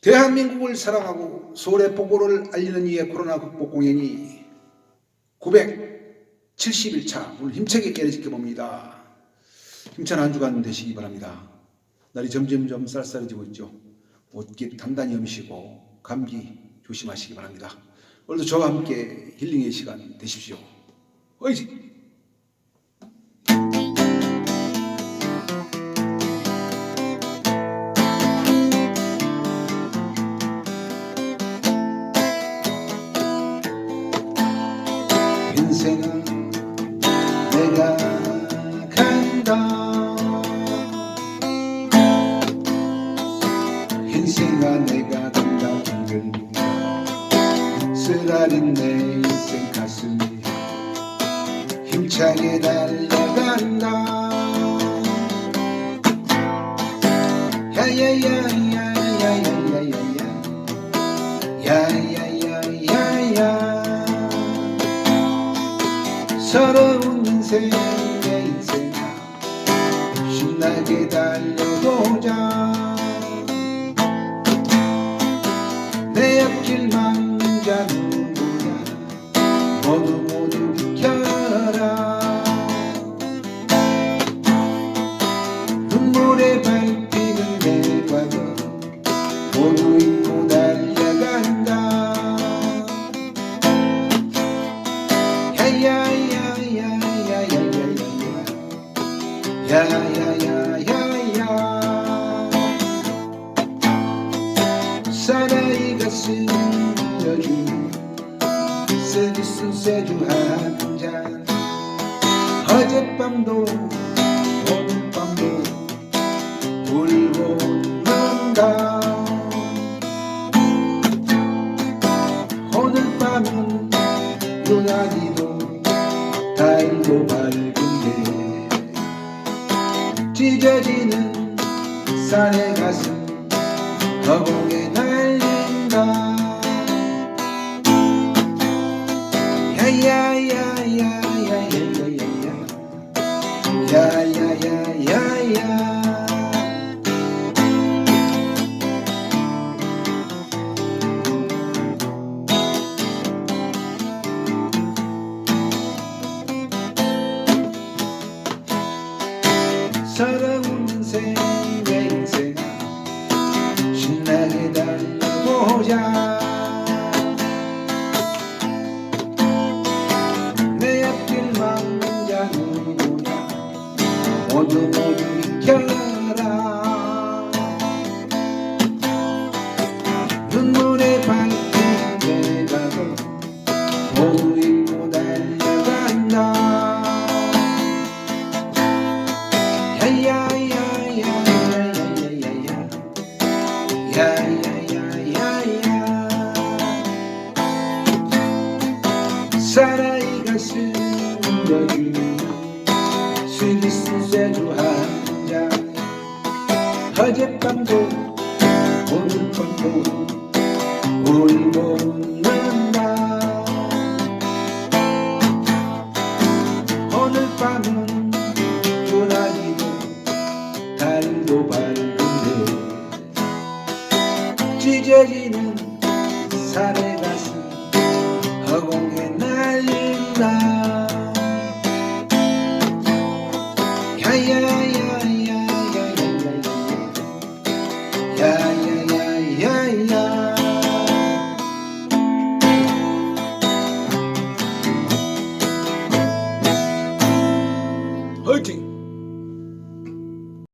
대한민국을 사랑하고 서울의 보고를 알리는 이의 코로나 극복 공연이 971차 오늘 힘차게 깨어지게 봅니다. 힘찬 한 주간 되시기 바랍니다. 날이 점점점 쌀쌀해지고 있죠. 옷깃 단단히 여미시고 감기 조심하시기 바랍니다. 오늘도 저와 함께 힐링의 시간 되십시오. 어이지! 인생은 내가 간다 인생아 내가 간다 길을 쓰라린 내 인생 가슴이 힘차게 달려간다 야야야야야야 서러운 인생 내 인생아 신나게 달려보자. 내 앞길 막는 자 누구야. 모두 모두 비켜라. 눈물에 밟히는 내 과거 모두 잊고 달려간다. 야야 야야야야야. 사나이가 쓰여준 쓰기 쓴 세주 한잔. 어젯밤도 오늘 밤도 울고 웃는다. 오늘 밤은 유난히도 달고 밝은데 찢어지는 산의 가슴 거봉에 달린다. 야야 서러운 인생 내 인생아 신나게 달려보자 내 앞길 막는 자 누구냐 모두 사나이가 숨겨준 술이 쓴쇠주 한잔 어젯밤도 오늘 밤도 울고 난다 오늘 밤은 유난히도 달도 밝